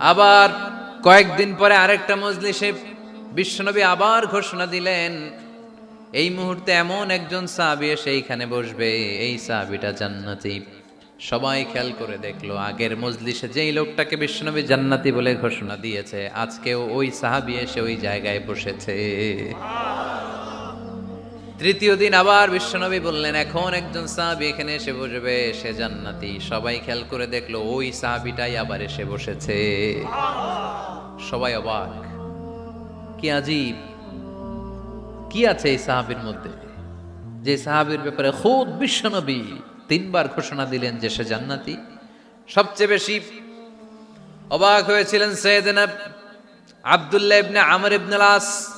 আবার কয়েকদিন পরে আরেকটা মজলিসে বিশ্বনবী আবার ঘোষণা দিলেন, এই মুহূর্তে এমন একজন সাহাবি এসে এইখানে বসবে, এই সাহাবিটা জান্নাতি। সবাই খেয়াল করে দেখল, আগের মজলিসে যেই লোকটাকে বিশ্বনবী জান্নাতি বলে ঘোষণা দিয়েছে, আজকেও ওই সাহাবি এসে ওই জায়গায় বসেছে। তৃতীয় দিন আবার বিশ্বনবী বললেন, এখন একজন সাহাবি এখানে এসে বসবে, সে জান্নাতি। সবাই খেয়াল করে দেখল, ওই সাহাবিটাই আবার এসে বসেছে। সবাই অবাক। কি আজীব। কি আছে এই সাহাবির মধ্যে? যে সাহাবির ব্যাপারে খুব বিশ্বনবী তিনবার ঘোষণা দিলেন যে সে জান্নাতি। সবচেয়ে বেশি অবাক হয়েছিলেন সৈয়দনা আব্দুল্লাহ ইবনে আমর ইবনে আস।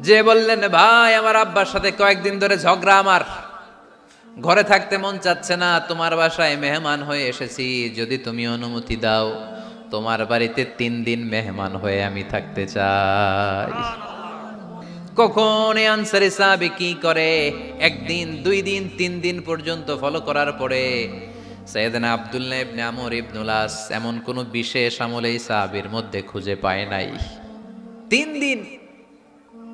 যে বললেন, ভাই, আমার আব্বার সাথে কয়েকদিন ধরে ঝগড়া আমার। ঘরে থাকতে মন চাচ্ছে না, তোমার বাসায় মেহমান হয়ে এসেছি। যদি তুমি অনুমতি দাও, তোমার বাড়িতে তিন দিন মেহমান হয়ে আমি থাকতে চাই। কখন আনসারি সাহাবি কি করে? একদিন, দুই দিন, তিন দিন পর্যন্ত ফলো করার পরে সৈয়দনা আব্দুল্লাহ ইবনে আমর ইবনুলাস এমন কোনো বিশেষ আমল এই সাহাবির মধ্যে খুঁজে পায় নাই। তিন দিন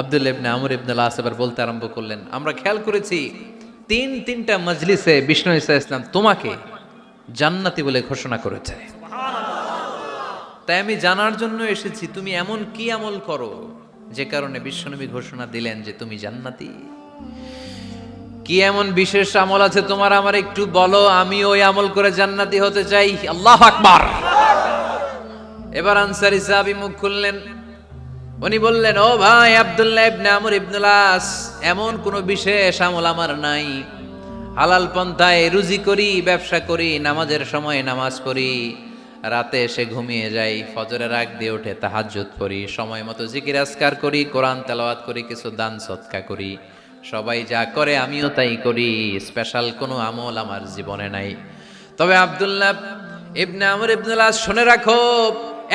আব্দুল ইবনে আমর ইবনে লাস এবার বলতে আরম্ভ করলেন, আমরা খেয়াল করেছি, তিন, তিনটা মজলিসে বিষ্ণু ইসা ইসলাম তোমাকে জান্নাতি বলে ঘোষণা করেছে। তাই আমি জানার জন্য এসেছি, তুমি এমন কি আমল করো যে কারণে বিশ্বনবী ঘোষণা দিলেন যে তুমি জান্নাতি? কি এমন বিশেষ আমল আছে তোমার? আমার একটু বলো, আমি ওই আমল করে জান্নাতি হতে চাই? আল্লাহ আকবার! এবার আনসারি সাহাবি মুখ খুললেন উনি বললেন, ও ভাই আব্দুল্লাহ ইবনে আমর ইবনুলাস এমন কোনো বিশেষ আমল আমার নাই। হালাল পন্থায় রুজি করি, ব্যবসা করি, নামাজের সময় নামাজ পড়ি, রাতে এসে ঘুমিয়ে যাই, ফজরের আগ দিয়ে উঠে তাহাজ্জুদ করি সময় মতো জিকির আসকার করি, কোরআন তেলাওয়াত করি, কিছু দান সৎকা করি। সবাই যা করে আমিও তাই করি, স্পেশাল কোনো আমল আমার জীবনে নাই। তবে আব্দুল্লাহ ইবনে আমর ইবনুল্লাহ শুনে রাখো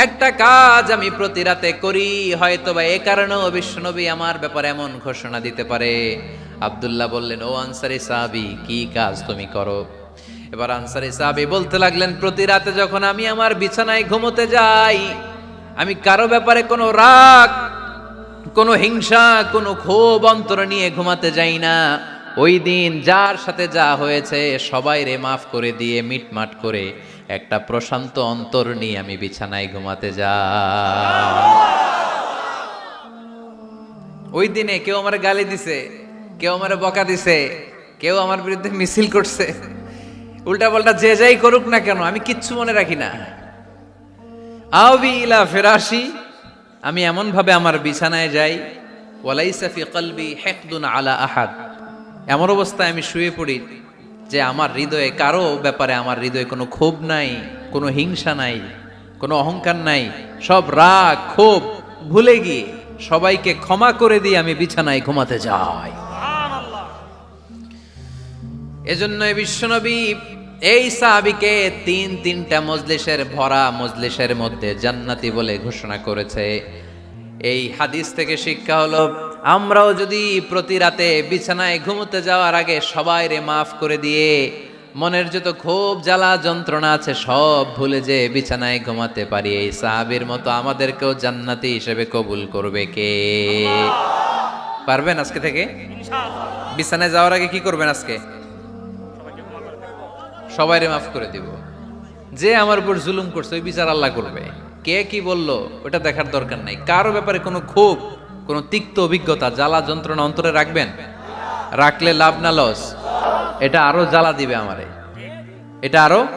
একটা কাজ আমি প্রতি রাতে করি হয়তো বা এ কারণেও বিশ্বনবী আমার ব্যাপারে এমন ঘোষণা দিতে পারে। আব্দুল্লাহ বললেন, ও আনসারি সাহাবি, কি কাজ তুমি করো? এবার আনসারি সাহাবি বলতে লাগলেন, প্রতি রাতে যখন আমি আমার বিছানায় ঘুমোতে যাই, আমি কারও ব্যাপারে কোনো রাগ, কোনো হিংসা, কোনো ক্ষোভ, অন্তর নিয়ে ঘুমাতে যাই না। ওই দিন যার সাথে যা হয়েছে সবাই রে মাফ করে দিয়ে মিটমাট করে একটা প্রশান্ত অন্তর নিয়ে আমি বিছানায় ঘুমাতে যাই। ওই দিনে কেউ আমার গালি দিছে, কেউ আমার বকা দিছে, কেউ আমার বিরুদ্ধে মিছিল করছে। উল্টা পাল্টা যে যাই করুক না কেন, আমি কিচ্ছু মনে রাখি না। আবি ইলা ফেরাসি আমি এমন ভাবে আমার বিছানায় যাই, ওয়ালাইসা ফি কলবি হেকদুন আলা আহাদ। এমন অবস্থায় আমি শুয়ে পড়ি যে আমার হৃদয়ে কারও ব্যাপারে আমার হৃদয়ে কোনো ক্ষোভ নাই কোনো হিংসা নাই কোনো অহংকার নাই সব রাগ ক্ষোভ ভুলে গিয়ে সবাইকে ক্ষমা করে দিয়ে আমি বিছানায় ঘুমাতে যাই। এজন্য বিশ্বনবী এই সাহাবিকে তিন তিনটা মজলিসের ভরা মজলিসের মধ্যে জান্নাতি বলে ঘোষণা করেছে। এই হাদিস থেকে শিক্ষা হলো, আমরাও যদি প্রতি রাতে বিছানায় ঘুমোতে যাওয়ার আগে সবাই রে মাফ করে দিয়ে মনের যত ক্ষোভ জ্বালা যন্ত্রণা আছে সব ভুলে যে বিছানায় ঘুমাতে পারি, এই সাহাবীর মতো আমাদেরকেও জান্নাতি হিসেবে কবুল করবে কে? পারবেন আজকে থেকে? বিছানায় যাওয়ার আগে কি করবেন আজকে? সবাইরে মাফ করে দিব। যে আমার উপর জুলুম করছে, ওই বিচার আল্লাহ করবে। কে কি বলল, ওটা দেখার দরকার নাই। কারও ব্যাপারে কোনো ক্ষোভ, কোনো তিক্ত অভিজ্ঞতা, জ্বালা যন্ত্রণা অন্তরে রাখবেন? রাখলে লাভ না লস। এটা আরও জ্বালা দিবে আমারে। এটা আরও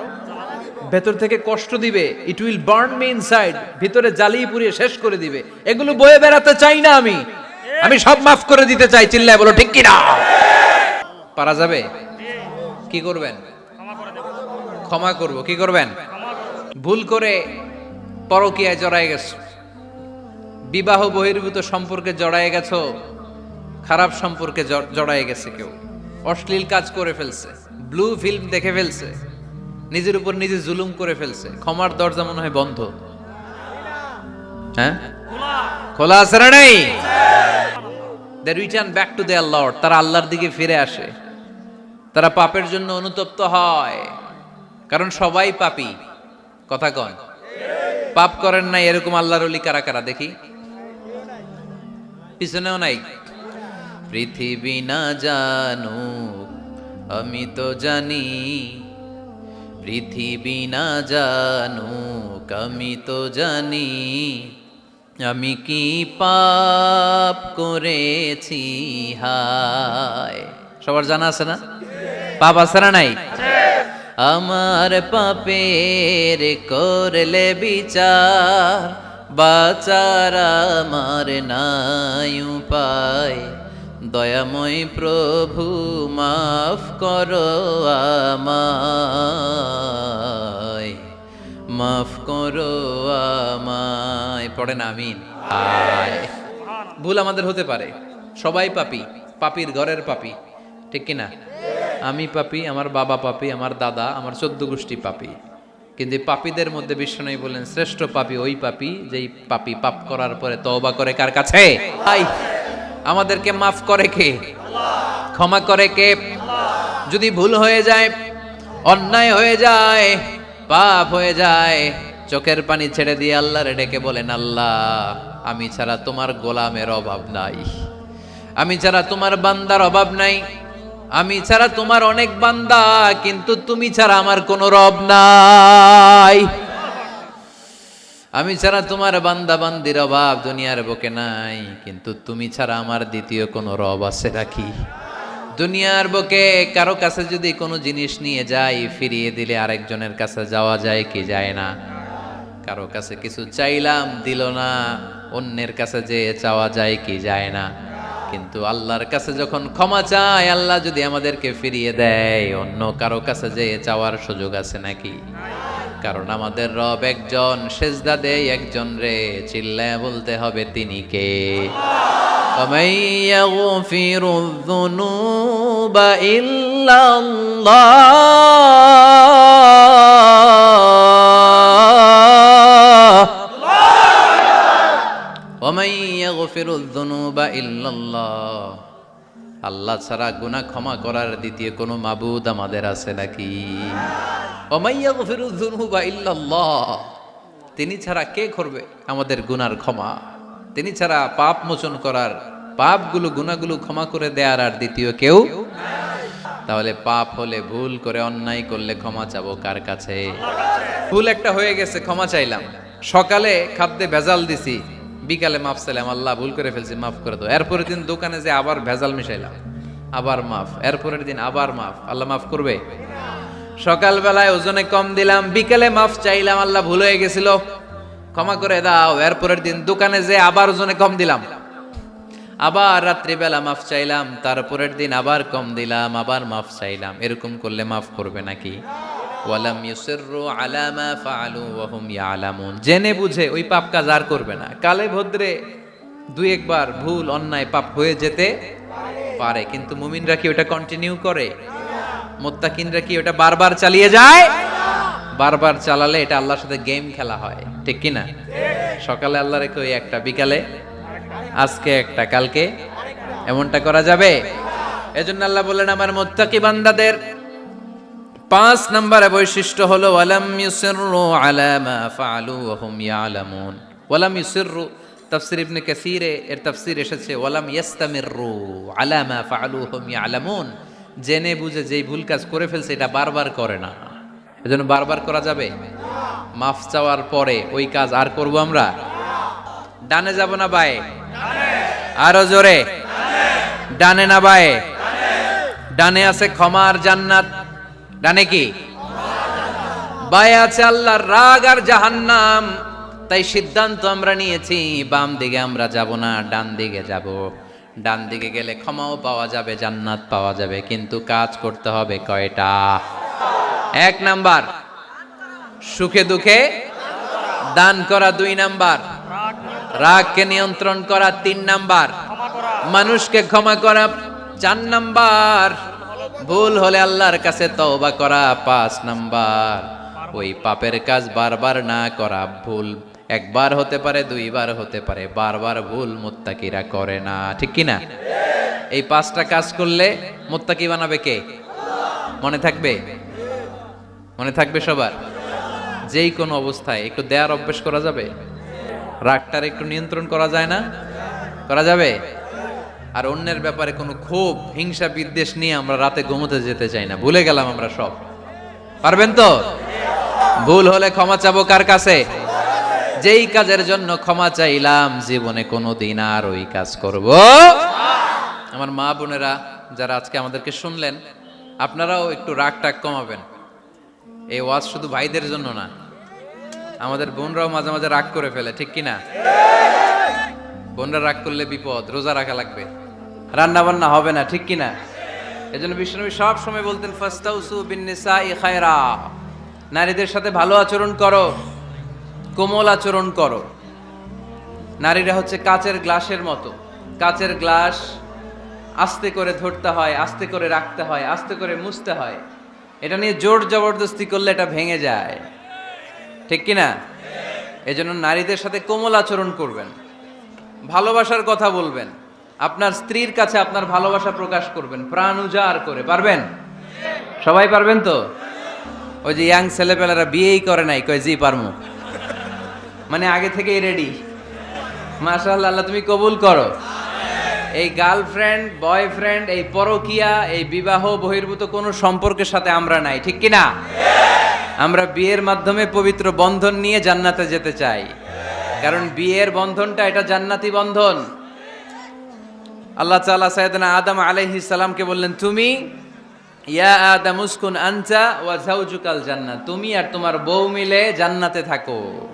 ভেতর থেকে কষ্ট দিবে। It will burn me inside ভিতরে জ্বালিয়ে পুড়িয়ে শেষ করে দিবে। এগুলো বয়ে বেড়াতে চাই না আমি। আমি সব মাফ করে দিতে চাই। চিল্লায় বলো, ঠিক কিনা? পারা যাবে? কি করবেন? ক্ষমা করব। কি করবেন? ভুল করে পরকীয়ায় জড়ায় গেছো। বিবাহ বহির্ভূত সম্পর্কে জড়ায় গেছো, খারাপ সম্পর্কে জড়ায় গেছে কেউ। অশ্লীল কাজ করে ফেলছে ব্লু ফিল্ম দেখে ফেলছে, নিজের উপর নিজে জুলুম করে ফেলছে, ক্ষমার দরজা মনে হয় বন্ধ। হ্যাঁ? খোলা আছে না নেই? They return back to their lord তারা আল্লাহর দিকে ফিরে আসে। তারা পাপের জন্য অনুতপ্ত হয়, কারণ সবাই পাপী। কথা কন। পাপ করেন নাই, এরকম আল্লাহর অলি কারা কারা? দেখি। পিছনেও নাই। পৃথিবী না জানু আমি তো জানি। পৃথিবী না জানু আমি তো জানি। আমি কি পাপ করেছি? হায়। সবার জানা আছে না? পাপ আছে না নাই? আমার পাপের করলে বিচার, বাচার আমার নাই উপায়। দয়াময় প্রভু, মাফ করো মাফ করো আমায়। পড়েন আমিন। ভুল আমাদের হতে পারে। সবাই পাপি, পাপির ঘরের পাপি। ঠিক কিনা? আমি পাপি, আমার বাবা পাপি, আমার দাদা, আমার চোদ্দ গোষ্ঠী পাপি। কিন্তু পাপীদের মধ্যে বিষ্ণু বলেন শ্রেষ্ঠ পাপি ওই পাপি যেই পাপি পাপ করার পরে তওবা করে কার কাছে? আমাদেরকে মাফ করে কে? ক্ষমা করে কে? যদি ভুল হয়ে যায়, অন্যায় হয়ে যায়, পাপ হয়ে যায়, চোখের পানি ছেড়ে দিয়ে আল্লাহরে ডেকে বলেন, আল্লাহ, আমি ছাড়া তোমার গোলামের অভাব নাই। আমি ছাড়া তোমার বান্দার অভাব নাই। আমি ছাড়া তোমার অনেক বান্দা, কিন্তু তুমি ছাড়া আমার কোনো রব নাই। আমি ছাড়া তোমার বান্দা বান্দির অভাব দুনিয়ার বুকে নাই, কিন্তু তুমি ছাড়া আমার দ্বিতীয় কোনো রব আছে রাখি দুনিয়ার বুকে কারও কাছে যদি কোনো জিনিস নিয়ে যাই, ফিরিয়ে দিলে আরেকজনের কাছে যাওয়া যায় কি যায় না? কারও কাছে কিছু চাইলাম, দিল না, অন্যের কাছে যে চাওয়া যায় কি যায় না? কিন্তু আল্লাহর কাছে যখন ক্ষমা চায়, আল্লাহ যদি আমাদেরকে ফিরিয়ে দেয়, অন্য কারও কাছে যে চাওয়ার সুযোগ আছে নাকি? কারণ আমাদের রব একজন, সেজদা দেয় একজন রে, চিল্লায় বলতে হবে তিনি কে? ইল্লাল্লাহ। আল্লাহ ছাড়া গুনাহ ক্ষমা করার দ্বিতীয় কোনো মাবুদ আমাদের আছে নাকি? যুনুবা ইল্লাল্লাহ। তিনি ছাড়া কে করবে আমাদের গুনার ক্ষমা? তিনি ছাড়া পাপ মোচন করার, পাপগুলো, গুনাহগুলো ক্ষমা করে দেয়ার আর দ্বিতীয় কেউ তাহলে পাপ হলে ভুল করে অন্যায় করলে ক্ষমা চাবো কার কাছে? ভুল একটা হয়ে গেছে, ক্ষমা চাইলাম। সকালে খাদ্যে ভেজাল দিছি। বিকালে মাফ চাইলাম, আল্লাহ ভুল করে ফেলছি, মাফ করে দাও। এরপরের দিন দোকানে যে আবার ভেজাল মিশাইলাম। আবার মাফ, এরপরের দিন আবার মাফ। আল্লাহ মাফ করবে? সকালবেলায় ওজনে কম দিলাম, বিকালে মাফ চাইলাম, আল্লাহ ভুল হয়ে গেছিল। ক্ষমা করে দাও, এরপরের দিন দোকানে যে আবার ওজনে কম দিলাম। আবার রাত্রিবেলা মাফ চাইলাম, তারপরের দিন আবার কম দিলাম, আবার মাফ চাইলাম। এরকম করলে মাফ করবে নাকি? ওয়ালাম ইউসিররু আলা মা ফাআলু ওয়া হুম ইয়ালামুন। জেনে বুঝে ওই পাপ কাজ আর করবে না। কালে ভদ্রে দুই একবার ভুল, অন্যায় পাপ হয়ে যেতে পারে। কিন্তু মুমিনরা কি ওটা কন্টিনিউ করে? মোত্তাকিনরা কি ওটা বারবার চালিয়ে যায়? বারবার চালালে এটা আল্লাহর সাথে গেম খেলা হয়। ঠিক কি না? সকালে আল্লাহ রেখে ওই একটা, বিকালে? আজকে একটা, কালকে? এমনটা করা যাবে? এজন্য আল্লাহ বলেন আমার মোত্তাকি বান্দাদের পাঁচ নম্বরে বৈশিষ্ট্য হলো এর এসেছে জেনে বুঝে যেই ভুল কাজ করে ফেলছে, এটা বারবার করে না। এজন্য বারবার করা যাবে? মাফ চাওয়ার পরে ওই কাজ আর করব আমরা? ডানে যাব না বায়ে? আরও জোরে? ডানে না বায়ে? ডানে আছে ক্ষমার জান্নাত। ডানে কি? বায়ে আছে আল্লাহর রাগ আর জাহান্নাম। তাই সিদ্ধান্ত আমরা নিয়েছি, বাম দিকে আমরা যাব না, ডান দিকে যাব। ডান দিকে গেলে ক্ষমাও পাওয়া যাবে, জান্নাত পাওয়া যাবে, কিন্তু কাজ করতে হবে কয়টা? এক নাম্বার, সুখে দুঃখে দান করা দুই নাম্বার, রাগকে নিয়ন্ত্রণ করা তিন নাম্বার, মানুষকে ক্ষমা করা চার নাম্বার। ভুল হলে আল্লাহর কাছে তওবা করা পাঁচ নাম্বার। ওই পাপের কাজ বারবার না করা ভুল। একবার হতে পারে, দুইবার হতে পারে, বারবার ভুল মুত্তাকিরা করে না। ঠিক কি না? এই পাঁচটা কাজ করলে মুত্তাকি বানাবে কে? মনে থাকবে? মনে থাকবে সবার? যেই কোনো অবস্থায় একটু দেয়ার অভ্যেস করা যাবে? রাগটার একটু নিয়ন্ত্রণ করা যায় না? করা যাবে? আর অন্যের ব্যাপারে কোনো ক্ষোভ, হিংসা, বিদ্বেষ নিয়ে আমরা রাতে ঘুমোতে যেতে চাই না। ভুলে গেলাম আমরা সব। পারবেন তো? ভুল হলে ক্ষমা চাবো কার কাছে? যেই কাজের জন্য ক্ষমা চাইলাম, জীবনে কোনো দিন আর ওই কাজ করব। আমার মা বোনেরা যারা আজকে আমাদেরকে শুনলেন, আপনারাও একটু রাগ টাগ কমাবেন। এই ওয়াজ শুধু ভাইদের জন্য না, আমাদের বোনরাও মাঝে মাঝে রাগ করে ফেলে, ঠিক কি না বোনরা রাগ করলে বিপদ, রোজা রাখা লাগবে। রান্না বান্না হবে না, ঠিক কি না এজন্য বিষ্ণুনবী সব সময় বলতেন, ফাস্তাউসু বিন্নিসা ই নারীদের সাথে ভালো আচরণ করো, কোমল আচরণ করো। নারীরা হচ্ছে কাচের গ্লাসের মতো। কাচের গ্লাস আস্তে করে ধরতে হয়, আস্তে করে রাখতে হয়, আস্তে করে মুছতে হয়। এটা নিয়ে জোর জবরদস্তি করলে এটা ভেঙে যায়। ঠিক কি না এজন্য নারীদের সাথে কোমল আচরণ করবেন। ভালোবাসার কথা বলবেন। আপনার স্ত্রীর কাছে আপনার ভালোবাসা প্রকাশ করবেন, প্রাণ উজাড় করে, পারবেন? সবাই পারবেন তো? ওই যে ইয়াং ছেলেপেলেরা বিয়েই করে নাই, কয়, জি, পারমু। মানে আগে থেকেই রেডি মাশাআল্লাহ, আল্লাহ, তুমি কবুল করো। এই গার্লফ্রেন্ড বয়ফ্রেন্ড এই পরকিয়া, এই বিবাহ, বহির্ভূত কোনো সম্পর্কের সাথে আমরা নাই, ঠিক কি না আমরা বিয়ের মাধ্যমে পবিত্র বন্ধন নিয়ে জান্নাতে যেতে চাই। কারণ বিয়ের বন্ধনটা এটা জান্নাতি বন্ধন। আল্লাহ তালা সাইয়েদনা আদম আলাইহিস সালামকে বললেন, তুমি, ইয়া আদম উসকুন আনচা ওয়া জাওজুকাল জান্নাত, তুমি আর তোমার বউ মিলে জান্নাতে থাকো।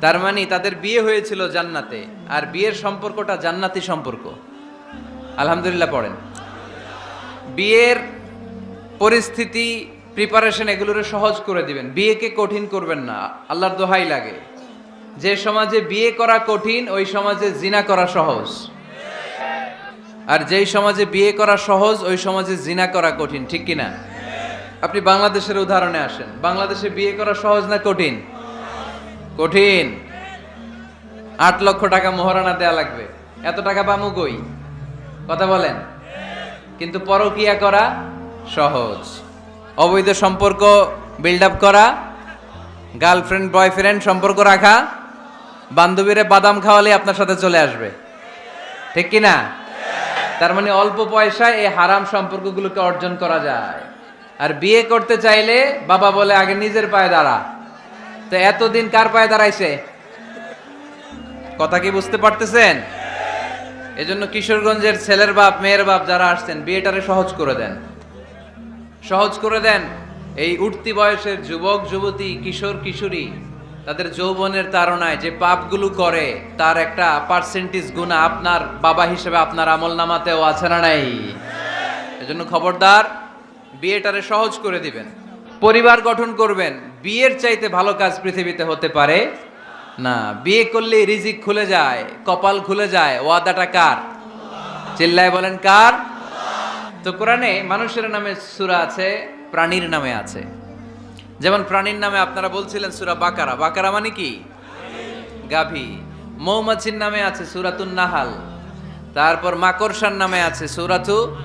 তার মানে তাদের বিয়ে হয়েছিল জান্নাতে, আর বিয়ের সম্পর্কটা জান্নাতি সম্পর্ক। আলহামদুলিল্লাহ পড়েন। বিয়ের পরিস্থিতি প্রিপারেশন এগুলোরে সহজ করে দিবেন। বিয়েকে কঠিন করবেন না, আল্লাহর দোহাই লাগে। যে সমাজে বিয়ে করা কঠিন, ওই সমাজে জিনা করা সহজ। আর যেই সমাজে বিয়ে করা সহজ, ওই সমাজে জিনা করা কঠিন, ঠিক কিনা? আপনি বাংলাদেশের উদাহরণে আসেন। বাংলাদেশে বিয়ে করা সহজ না কঠিন? কঠিন। আট লক্ষ টাকা মোহরানা দেয়া লাগবে। এত টাকা পামু কই? কথা বলেন। কিন্তু পরকিয়া করা সহজ। অবৈধ সম্পর্ক বিল্ড আপ করা গার্লফ্রেন্ড বয়ফ্রেন্ড সম্পর্ক রাখা, বান্ধবীরে বাদাম খাওয়ালে আপনার সাথে চলে আসবে। ঠিক কি না তার মানে অল্প পয়সায় এই হারাম সম্পর্কগুলোকে অর্জন করা যায়। আর বিয়ে করতে চাইলে বাবা বলে, আগে নিজের পায়ে দাঁড়া। তো এতদিন কার পায়ে দাঁড়াইছে? কথা কি বুঝতে পারতেছেন? এজন্য কিশোরগঞ্জের ছেলের বাপ, মেয়ের বাপ যারা আসছেন, বিয়েটারে সহজ করে দেন। সহজ করে দেন। এই উঠতি বয়সের যুবক, যুবতী, কিশোর, কিশোরী তাদের যৌবনের তাড়নায় যে পাপগুলো করে, তার একটা পার্সেন্টেজ গুণা আপনার বাবা হিসেবে আপনার আমল নামাতেও আছে না নাই? এজন্য খবরদার, বিয়েটারে সহজ করে দিবেন। পরিবার গঠন করবেন, বিয়ের চাইতে ভালো কাজ পৃথিবীতে হতে পারে না। বিয়ে করলে রিজিক খুলে যায়, কপাল খুলে যায়, ওয়াদাটা কার? চিল্লায় বলেন কার? তো কোরআনে মানুষের নামে সুরা আছে, প্রাণীর নামে আছে। যেমন প্রাণীর নামে আপনারা বলছিলেন সুরা বাকারা। বাকারা মানে কি? গাভী। মৌমাছির নামে আছে সুরাতুন নাহাল। তারপর মাকড়সার নামে আছে সুরাতু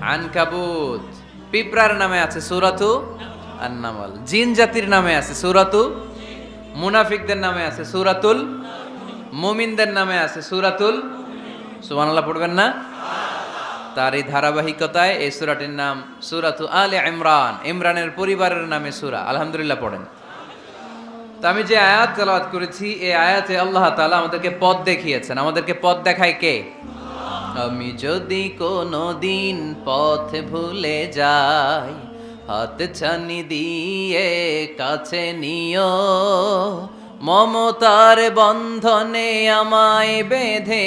আনকাবুত। পিঁপড়ার নামে আছে সুরাতু আন্নামাল। জিন জাতির নামে আছে সুরাতু মুনাফিকদের নামে আছে সুরাতুল মুমিনদের নামে আছে সুরাতুল সুবহানাল্লাহ পড়বেন না? তার এই ধারাবাহিকতায় এই সুরাটির নাম সুরাতু আলে ইমরান। ইমরানের পরিবারের নামে সূরা। আলহামদুলিল্লাহ পড়েন। তো আমি যে আয়াত তেলাওয়াত করেছি, এই আয়াতে আল্লাহ তাআলা আমাদেরকে পথ দেখিয়েছেন। আমাদেরকে পথ দেখায় কে? আমি যদি কোনো দিন পথ ভুলে যাই, হাত ছানি দিয়ে কাছে নিও। মমতার বন্ধনে আমায় বেঁধে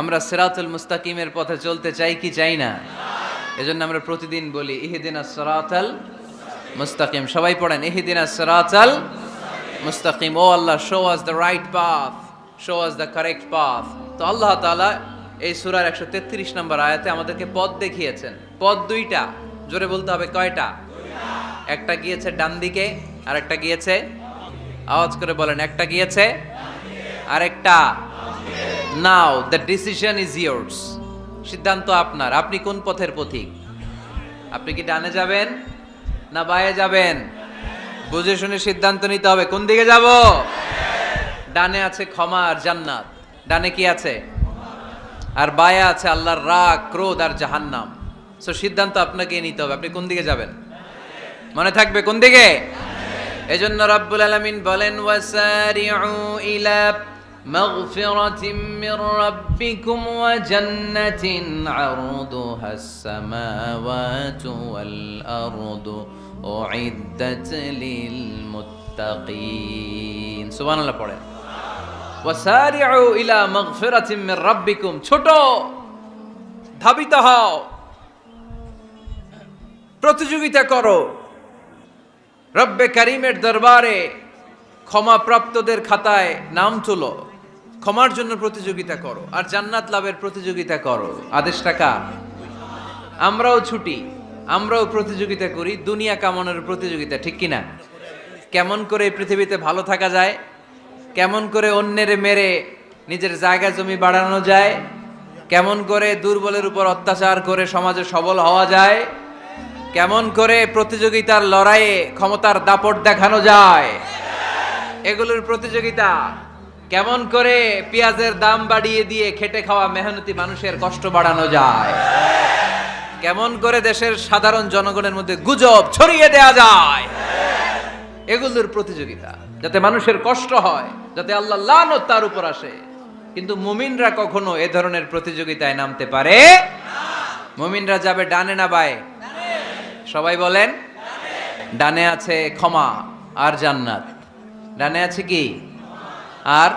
আমরা সিরাতুল মুস্তাকিমের পথে চলতে চাই কি চাই না? এজন্য আমরা প্রতিদিন বলি, ইহিদিনা সিরাতাল মুস্তাকিম। সবাই পড়েন, ইহিদিনা সিরাতাল মুস্তাকিম। O Allah show us the right path show us the correct path তো আল্লাহ তাআলা এই সূরার 133 নম্বর আয়াতে আমাদেরকে পথ দেখিয়েছেন। পথ দুইটা, জোরে বলতে হবে কয়টা? একটা গিয়েছে ডান দিকে আর একটা গিয়েছে আওয়াজ করে বলেন, একটা গিয়েছে আরেকটা now the decision is yours সিদ্ধান্ত আপনার। আপনি কোন পথের পথিক? আপনি কি ডানে যাবেন না বায়ে যাবেন? বুঝে শুনে সিদ্ধান্ত নিতে হবে। কোন দিকে যাব? ডানে আছে ক্ষমা আর জান্নাত। ডানে কি আছে? আর বায়ে আছে আল্লাহর রাগ, ক্রোধ আর জাহান্নাম। সো সিদ্ধান্ত আপনাকে নিতে হবে। আপনি কোন দিকে যাবেন? মনে থাকবে কোন দিকে? এজন্য রাব্বুল আলামিন বলেন, ওয়াসারিউ ইলা مغفرة من ربكم وجنة عرضها السماوات والأرض أعدت للمتقين سبحان الله পড়েন ওয়াসারিউ ইলা মাগফিরাতিম মির রাব্বিকুম ছোট ধাবিত হও প্রতিযোগিতা করো রব্বে কারিমের দরবারে ক্ষমাপ্রাপ্তদের খাতায় নাম তুলো ক্ষমার জন্য প্রতিযোগিতা করো আর জান্নাত লাভের প্রতিযোগিতা করো। আদেশটা কার? আমরাও ছুটি, আমরাও প্রতিযোগিতা করি, দুনিয়া কামানোর প্রতিযোগিতা, ঠিক কিনা? কেমন করে পৃথিবীতে ভালো থাকা যায়? কেমন করে অন্যের মেরে নিজের জায়গা জমি বাড়ানো যায়? কেমন করে দুর্বলের উপর অত্যাচার করে সমাজে সবল হওয়া যায়? কেমন করে প্রতিযোগিতার লড়াইয়ে ক্ষমতার দাপট দেখানো যায়? এগুলোর প্রতিযোগিতা কেমন করে পেঁয়াজের দাম বাড়িয়ে দিয়ে খেটে খাওয়া মেহনতি মানুষের কষ্ট বাড়ানো যায়? কেমন করে দেশের সাধারণ জনগণের মধ্যে গুজব ছড়িয়ে দেয়া যায়? এগুলোর প্রতিযোগিতা, যাতে মানুষের কষ্ট হয়, যাতে আল্লাহ লানত তার উপর আসে। কিন্তু মুমিনরা কখনো এ ধরনের প্রতিযোগিতায় নামতে পারে? মুমিনরা যাবে ডানে না বায়ে? সবাই বলেন, ডানে আছে ক্ষমা আর জান্নাত। ডানে আছে কি? আর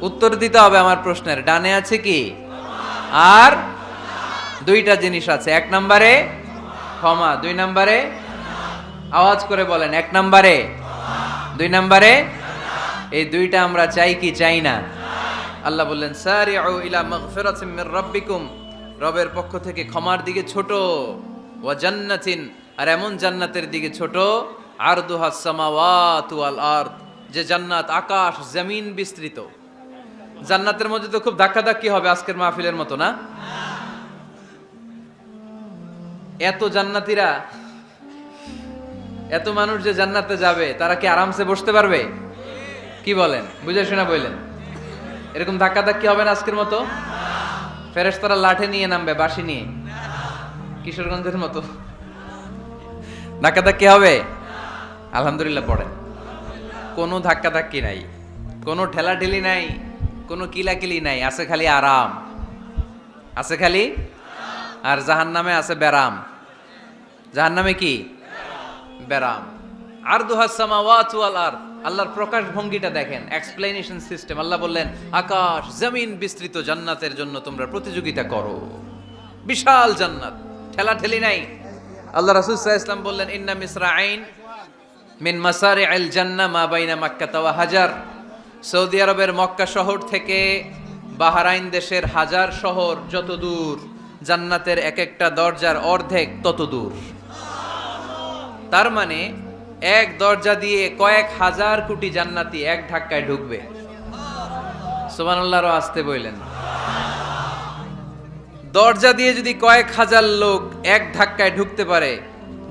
উত্তর দিতে হবে আমার প্রশ্নের। ডানে আছে কি? আর দুইটা জিনিস আছে। এক নম্বরে ক্ষমা, দুই নম্বরে আওয়াজ করে বলেন, এক নম্বরে, দুই নম্বরে এই দুইটা আমরা চাই কি? চাই না। আল্লাহ বললেন, সারিউ ইলা রবের পক্ষ থেকে ক্ষমার দিকে ছোট, ওয়া জান্নাতিন, আর এমন জান্নাতের দিকে ছোট, আরদুহা সামাওয়াতু ওয়াল আরদ। যে জান্নাত, আকাশ, জমিন বিস্তৃত। জান্নাতের মধ্যে তো খুব ধাক্কাধাক্কি হবে আজকের মাহফিলের মতো, না? এত জান্নাতীরা, এত মানুষ যে জান্নাতে যাবে, তারা কি আরামসে বসতে পারবে? কি বলেন? বুঝে শোনা বললেন। এরকম ধাক্কা ধাক্কি হবে না আজকের মতো? ফেরেস তারা লাঠে নিয়ে নামবে বাসি নিয়ে। কিশোরগঞ্জের মতো। ধাক্কা ধাক্কি হবে? আলহামদুলিল্লাহ, পড়েন। কোনো ধাক্কা ধাক্কি নাই, কোনো ঠেলাঠেলি নাই, কোনো কিলাকিলি নাই, আছে খালি আরাম। আছে খালি? আর জাহান নামে আছে ব্যারাম। জাহান নামে কি? ব্যারাম। আরদুহা সামাওয়াত ওয়াল আর আল্লাহর প্রকাশ ভঙ্গিটা দেখেন এক্সপ্লেনেশন সিস্টেম আল্লাহ বললেন, আকাশ, জমিন বিস্তৃত জান্নাতের জন্য তোমরা প্রতিযোগিতা করো। বিশাল জান্নাত। ঠেলা ঠেলি নাই। আল্লাহ রাসূল ইসলাম বললেন, ইন্না মিসরাঈন মিন মাসারে আল জান্না মা বাইনা মাক্কা ওয়া হাজার। সৌদি আরবের মক্কা শহর থেকে বাহারাইন দেশের হাজার শহর যত দূর, জান্নাতের এক একটা দরজার অর্ধেক তত দূর। তার মানে এক দরজা দিয়ে কয়েক হাজার কোটি জান্নাতি এক ধাক্কায় ঢুকবে। সুবহানাল্লাহরও আসতে বললেন। দরজা দিয়ে যদি কয়েক হাজার লোক এক ধাক্কায় ঢুকতে পারে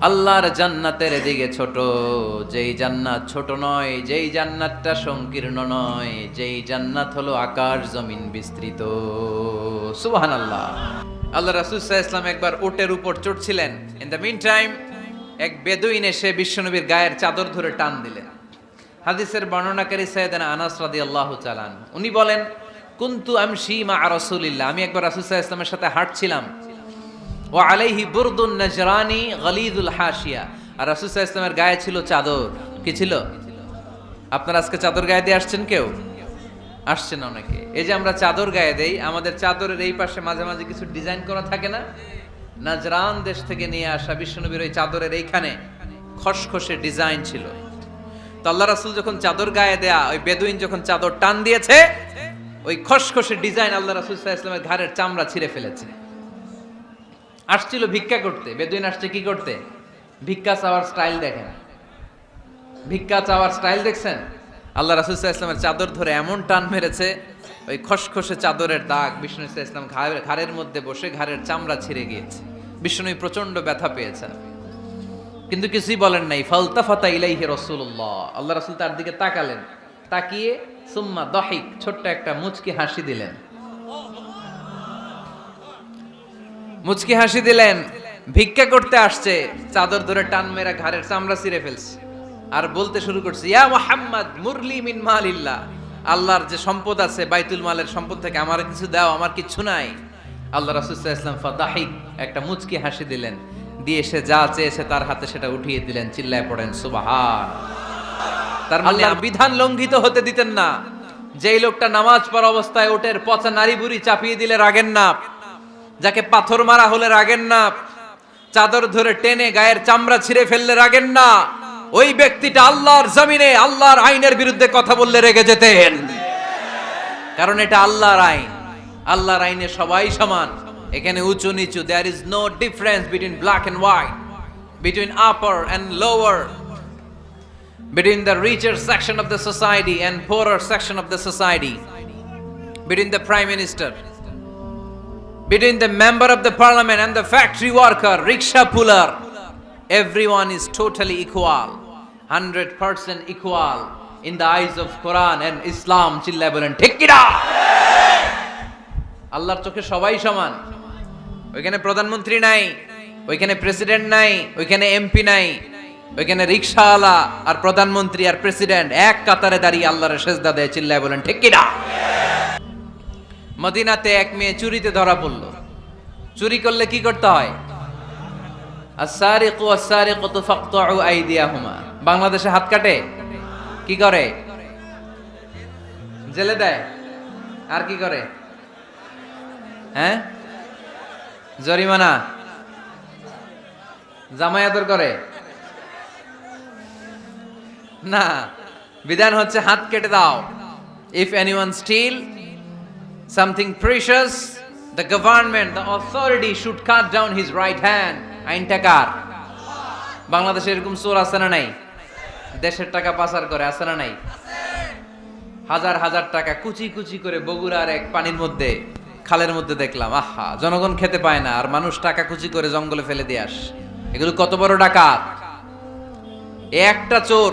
আল্লাহর জান্নাতের দিকে ছোট, যেই জান্নাত ছোট নয়, যেই জান্নাতটা সংকীর্ণ নয়, যেই জান্নাত হলো আকাশ জমিন বিস্তৃত। সুবহান আল্লাহ আল্লাহ সাল্লাল্লাহু ইসলাম একবার ওটের উপর চড়ছিলেন। ইন দ্য মিন টাইম এক বেদুইন এসে বিশ্বনবীর গায়ের চাদর ধরে টান দিলেন। হাদিসের বর্ণনাকারী সৈয়দানা আনাস রাদিয়াল্লাহু তাআলা আনহু। উনি বলেন, কুনতু আমশি মা রাসূলিল্লাহ। আমি একবার আলাইহি ইসলামের সাথে হাঁটছিলাম। ও আলাইহি বুরদুন নাজরানি গলিদুল হাসিয়া আর সাল্লাল্লাহু ইসলামের গায়ে ছিল চাদর। কি ছিল? আপনারা আজকে চাদর গায়ে দিয়ে আসছেন কেউ? আসছেন অনেকে। এই যে আমরা চাদর গায়ে দেই, আমাদের চাদরের এই পাশে মাঝে মাঝে কিছু ডিজাইন করা থাকে না? নাজরান দেশ থেকে নিয়ে আসা বিশ্বনবীর ওই চাদরের এইখানে খসখসে ডিজাইন ছিল। তো আল্লাহ রাসূল যখন চাদর গায়ে দেয়া, ওই বেদুইন যখন চাদর টান দিয়েছে, ওই খসখসে ডিজাইন আল্লাহ রাসূল ইসলামের ঘাড়ের চামড়া ছিঁড়ে ফেলেছে। আসছিল ভিক্ষা করতে। বেদুইন আসছে কি করতে? ভিক্ষা চাওয়ার স্টাইল দেখেন। ভিক্ষা চাওয়ার স্টাইল দেখছেন? আল্লাহ রাসুল্লাহ ইসলামের চাদর ধরে এমন টান মেরেছে, ওই খসখসে চাদরের দাগ, বিষ্ণু ইসলাম ঘাড়ের ঘাড়ের মধ্যে বসে ঘাড়ের চামড়া ছিঁড়ে গিয়েছে। বিষ্ণু প্রচণ্ড ব্যথা পেয়েছেন কিন্তু কিছুই বলেন নাই ফালতা ফাতা ইলাইহি রসুল্লাহ আল্লাহ রাসুল তার দিকে তাকালেন, তাকিয়ে সুম্মা দহিক, ছোট্ট একটা মুচকি হাসি দিলেন। মুচকি হাসি দিলেন ভিক্ষা করতে আসছে চাদর ধরে টান মেরা ঘাড়ের চামড়া ছিঁড়ে ফেলছে। আর বলতে শুরু করছে ইয়া মোহাম্মদ মুরলি মিন মালিল্লাহ। আল্লাহর যে সম্পদ আছে বাইতুল মালের সম্পদ থেকে আমার কিছু দাও আমার কিছু নাই। আল্লাহ রাসুল্লাহ ইসলাম ফাদাহিক একটা মুচকি হাসি দিলেন। দিয়ে সে যা চেয়েছে তার হাতে সেটা উঠিয়ে দিলেন চিল্লায় পড়েন সুবাহান। তার মানে বিধান লঙ্ঘিত হতে দিতেন না। যেই লোকটা নামাজ পড়া অবস্থায় ওটের পচা নারী বুড়ি চাপিয়ে দিলে রাগেন না যাকে পাথর মারা হলে রাগেন না চাদর ধরে টেনে গায়ের চামড়া ছিঁড়ে ফেললে রাগেন না। ওই ব্যক্তিটা আল্লাহর জমিনে আল্লাহর আইনের বিরুদ্ধে কথা বললে রেগে যেতেন। কারণ এটা আল্লাহর আইন। আল্লাহর আইনে সবাই সমান। এখানে উঁচু নিচু there is no difference between black and white between upper and lower between the richer section of the society and poorer section of the society, between the prime minister, between the member of the parliament and the factory worker, rickshaw puller, everyone is totally equal, 100% equal in the eyes of Quran and Islam. আল্লাহর চোখে সবাই সমান। ওইখানে প্রধানমন্ত্রী নাই ওইখানে president নাই ওইখানে এমপি নাই ওইখানে রিক্সাওয়ালা আর প্রধানমন্ত্রী আর প্রেসিডেন্ট এক কাতারে দাঁড়িয়ে আল্লাহর সেজদা দেয় চিল্লায় বলেন ঠিক কিনা? মদিনাতে এক মেয়ে চুরিতে ধরা পড়ল। চুরি করলে কি করতে হয়? আসারিকু আসারিকাতু ফাকতাউ আইদিয়াহুমা। বাংলাদেশে হাত কাটে? কি করে? জেলে দেয়? আর কি করে? হ্যাঁ? জরিমানা? জামাই আদর করে? না। বিধান হচ্ছে হাত কেটে দাও। If anyone steal something precious the government the authority should cut down his right hand আইনটা কার বাংলাদেশে এরকম চোর আছে না নাই? দেশের টাকা পাচার করে, আছে না নাই? হাজার হাজার টাকা কুচি কুচি করে বগুড়ার এক পানির মধ্যে, খালের মধ্যে দেখলাম, আহা, জনগণ খেতে পায় না, আর মানুষ টাকা কুচি করে জঙ্গলে ফেলে দিয়ে আস। এগুলো কত বড় ডাকাত? একটা চোর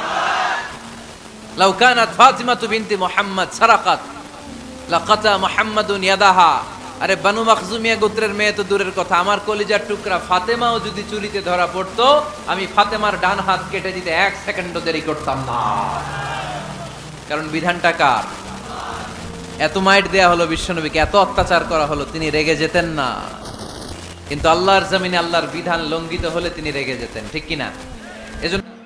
লাউ কানাত বিনতি মুহাম্মদ, সারাকাত। লাকাতা মুহাম্মাদুন ইয়াদাহা। আরে বানু মাখজুমিয়া গোত্রের মেয়ে তো দূরের কথা, আমার কলিজার টুকরা ফাতেমাও যদি চুরিতে ধরা আমি ফাতেমার ডান হাত কেটে দিতে এক দেরি করতাম না। কারণ বিধানটা কার? এত মাইট দেয়া হলো বিশ্বনবীকে, এত অত্যাচার করা হলো, তিনি রেগে যেতেন না। কিন্তু আল্লাহর জমিনে আল্লাহর বিধান লঙ্ঘিত হলে তিনি রেগে যেতেন, ঠিক কিনা? এজন্য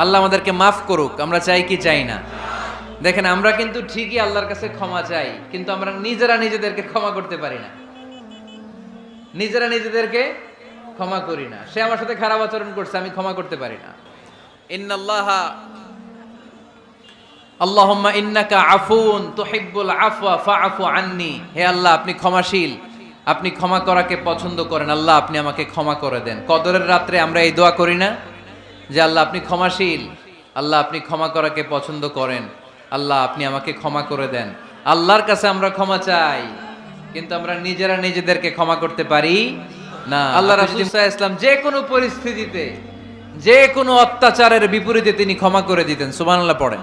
আল্লাহ আমাদেরকে মাফ করুক, আমরা চাই কি চাই না। দেখেন, আমরা কিন্তু ঠিকই আল্লাহর কাছে ক্ষমা চাই, কিন্তু আমরা নিজেরা নিজেদেরকে ক্ষমা করতে পারি না। নিজেরা নিজেদেরকে ক্ষমা করি না। সে আমার সাথে খারাপ আচরণ করছে, আমি ক্ষমা করতে পারি না। ইন্নাল্লাহা, আল্লাহুম্মা ইন্নাকা আফুন তুহিব্বুল আফওয়া, ফাআফু আন্নি। হে আল্লাহ, আপনি ক্ষমাশীল। আপনি ক্ষমা করাকে পছন্দ করেন। আল্লাহ, আপনি আমাকে ক্ষমা করে দেন। কদরের রাত্রে আমরা এই দোয়া করি না। যে আল্লাহ আপনি ক্ষমাশীল আল্লাহ আপনি ক্ষমা করাকে পছন্দ করেন আল্লাহ আপনি আমাকে ক্ষমা করে দেন। আল্লাহর কাছে আমরা ক্ষমা চাই কিন্তু আমরা নিজেরা নিজেদেরকে ক্ষমা করতে পারি না। আল্লাহ রাসূল ইসলাম যে কোনো পরিস্থিতিতে যে কোনো অত্যাচারের বিপরীতে তিনি ক্ষমা করে দিতেন। সুবহানাল্লাহ পড়েন।